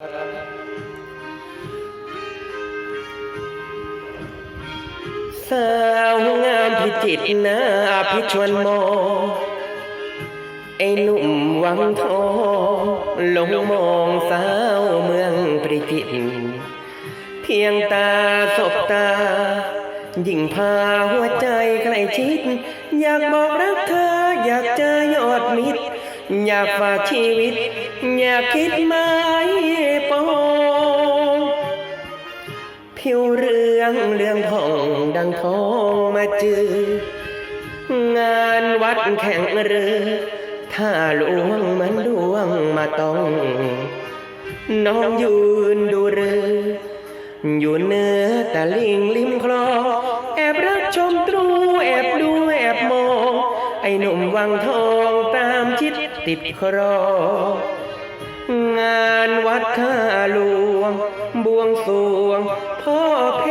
สาวงามพิจิตรนาพิชวนมองไอ้หนุ่มวังทองหลงมองสาวเมืองพิจิตรเพียงตาสบตา ยิ่งพาหัวใจใกล้ชิด อยากบอกรักเธอ อยากเจอยอดมิตร อยากฝากชีวิต อยากคิดไหม ผิวเรืองเรืองผ่องดังทองมาจืองานวัดแข่งเรือถ้าลวงมันดวงมาต้อง น้องยืนดูเรืออยู่เนื้อตะลิงริมคลองแอบรักชมตรูแอบดูแอบมอง ไอ้หนุ่มวังทองตามชิดติดครอ งานวัดท่าหลวง บวงสรวง พ่อเพ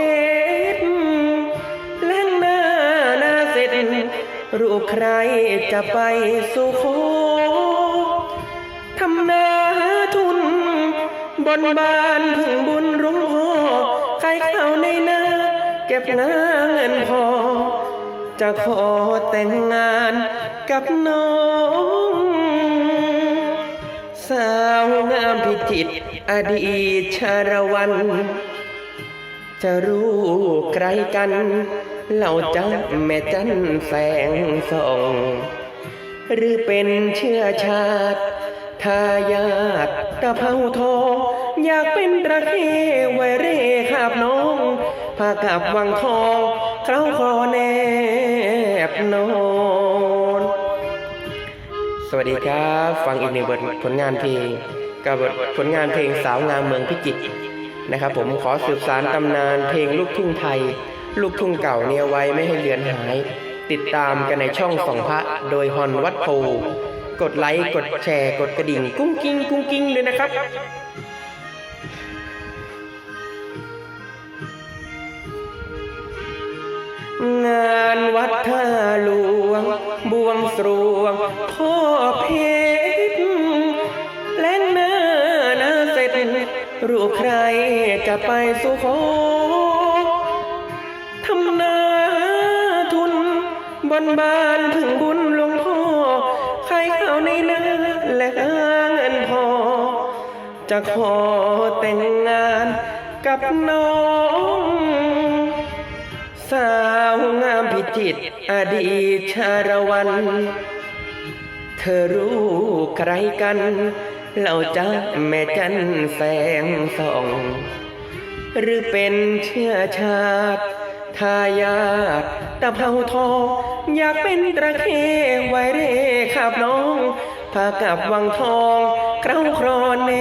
ชรแล้งหน้าหน้าเสร็จ รูปใครจะไปสู่โคทำนาหาทุน บนบานพึ่งบุญหลวงพ่อใครเข้าในนาเก็บงาเงินพอ จะขอแต่งงานกับน้อง สาวงามพิจิตรอดีตชาละวัน จะรู้ใครกัน เราจะแม่จันแสงส่อง หรือเป็นเชื้อชาติทายาทตะเภาทองอยากเป็นตระเข้ไวเร่ขาบน้องพากับวังทองเคล้าคอแนบนอน สวัสดีครับ ฟังอีกหนึ่งบทผลงานเพลงกับบทผลงานเพลงสาวงามเมืองพิจิตรนะครับ ผมขอสืบสารตำนานเพลงลูกทุ่งไทย ลูกทุ่งเก่าเนี่ยไว้ไม่ให้เลือนหาย ติดตามกันในช่องสองพระโดยฮอนวัดโพกดไลค์กดแชร์ กดกระดิ่ง กุ้งกิ้งกุ้งกิ้งเลยนะครับงานวัดท่าหลวง บวงสรวงพ่อเพชรแล้งหน้าหน้าเสร็จรูปใครจะไปสู่ขทำนาทุนบนบานพึ่งบุญหลวงพ่อใครเข้าในนาและหาเงินพอ จะขอแต่งงานกับน้อง จิตอดีตชาละวัน เธอรู้ใครกันเราจะแม่จันแสงส่อง หรือเป็นเชื้อชาติทายาทตะเภาทองอยากเป็นตระเข้ไวเร่ขับน้องพากับวังทองเคล้าครอนเน